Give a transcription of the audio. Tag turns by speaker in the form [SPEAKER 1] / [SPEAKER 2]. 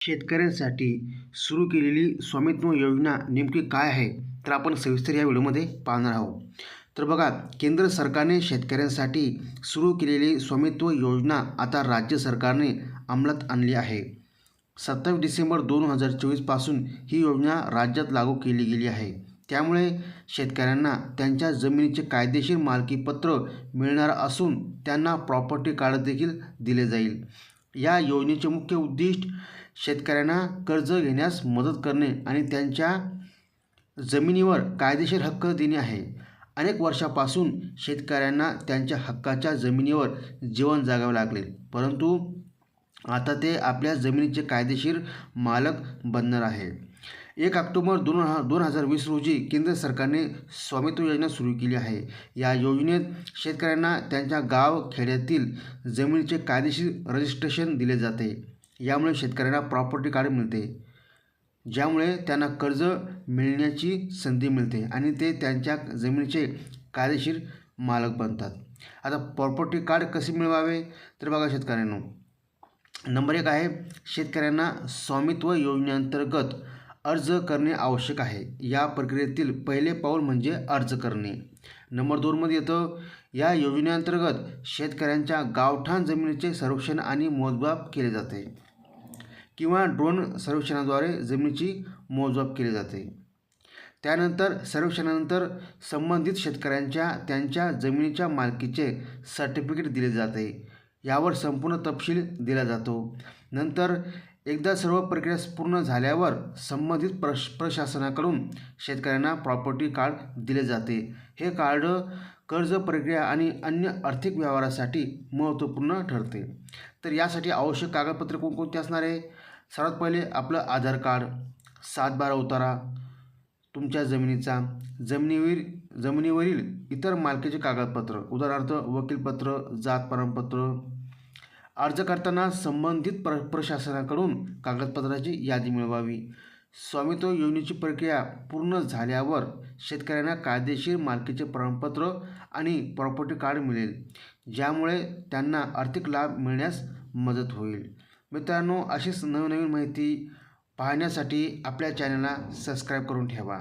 [SPEAKER 1] शेतकऱ्यांसाठी सुरू केलेली स्वामित्व योजना नेमकी काय आहे तर आपण सविस्तर या व्हिडिओमध्ये पाहणार आहोत. तर बघा केंद्र सरकारने शेतकऱ्यांसाठी सुरू केलेली स्वामित्व योजना आता राज्य सरकारने अंमलात आणली आहे. सत्तावीस डिसेंबर दोन हजार चोवीसपासून ही योजना राज्यात लागू केली गेली आहे. त्यामुळे शेतकऱ्यांना त्यांच्या जमिनीचे कायदेशीर मालकीपत्र मिळणार असून त्यांना प्रॉपर्टी कार्ड देखील दिले जाईल. या योजनेचे मुख्य उद्दिष्ट शेतकऱ्यांना कर्ज घेण्यास मदत करणे आणि त्यांच्या जमिनीवर कायदेशीर हक्क देणे आहे. अनेक वर्षापासून शेतकऱ्यांना त्यांच्या हक्काच्या जमिनीवर जीवन जागावे लागले परंतु आता ते आपल्या जमिनीचे कायदेशीर मालक बनणार आहे एक ऑक्टोबर दोन दोन हजार वीस रोजी केंद्र सरकारने स्वामित्व योजना सुरू केली आहे. या योजनेत शेतकऱ्यांना त्यांच्या गाव खेड्यातील जमिनीचे कायदेशीर रजिस्ट्रेशन दिले जाते. यामुळे शेतकऱ्यांना प्रॉपर्टी कार्ड मिळते ज्यामुळे त्यांना कर्ज मिळण्याची संधी मिळते आणि ते त्यांच्या जमिनीचे कायदेशीर मालक बनतात. आता प्रॉपर्टी कार्ड कसे मिळवावे? तर बघा शेतकऱ्यांनो नंबर एक आहे शेतकऱ्यांना स्वामित्व योजनेअंतर्गत अर्ज करणे आवश्यक आहे. या प्रक्रियेतील पहिले पाऊल म्हणजे अर्ज करणे. नंबर दोनमध्ये येतं या योजनेअंतर्गत शेतकऱ्यांच्या गावठाण जमिनीचे सर्वेक्षण आणि मोजमाप केले जाते किंवा ड्रोन सर्वेक्षणाद्वारे जमिनीची मोजमाप केली जाते. त्यानंतर सर्वेक्षणानंतर संबंधित शेतकऱ्यांच्या त्यांच्या जमिनीच्या मालकीचे सर्टिफिकेट दिले जाते. यावर संपूर्ण तपशील दिला जातो. नंतर एकदा सर्व प्रक्रिया पूर्ण झाल्यावर संबंधित प्रश प्रशासनाकडून शेतकऱ्यांना प्रॉपर्टी कार्ड दिले जाते. हे कार्ड कर्ज प्रक्रिया आणि अन्य आर्थिक व्यवहारासाठी महत्त्वपूर्ण ठरते. तर यासाठी आवश्यक कागदपत्रे कोणकोणती असणार आहे? सर्वात पहिले आपलं आधार कार्ड सात बारा उतारा तुमच्या जमिनीचा जमिनीवर जमिनीवरील इतर मालकीचे कागदपत्र उदाहरणार्थ वकीलपत्र जात प्रमाणपत्र अर्ज करताना संबंधित प्र प्रशासनाकडून कागदपत्राची यादी मिळवावी. स्वामित्व योजनेची प्रक्रिया पूर्ण झाल्यावर शेतकऱ्यांना कायदेशीर मालकीचे प्रमाणपत्र आणि प्रॉपर्टी कार्ड मिळेल ज्यामुळे त्यांना आर्थिक लाभ मिळण्यास मदत होईल. मित्रांनो अशीच नवनवीन माहिती पाहण्यासाठी आपल्या चॅनलला सबस्क्राईब करून ठेवा.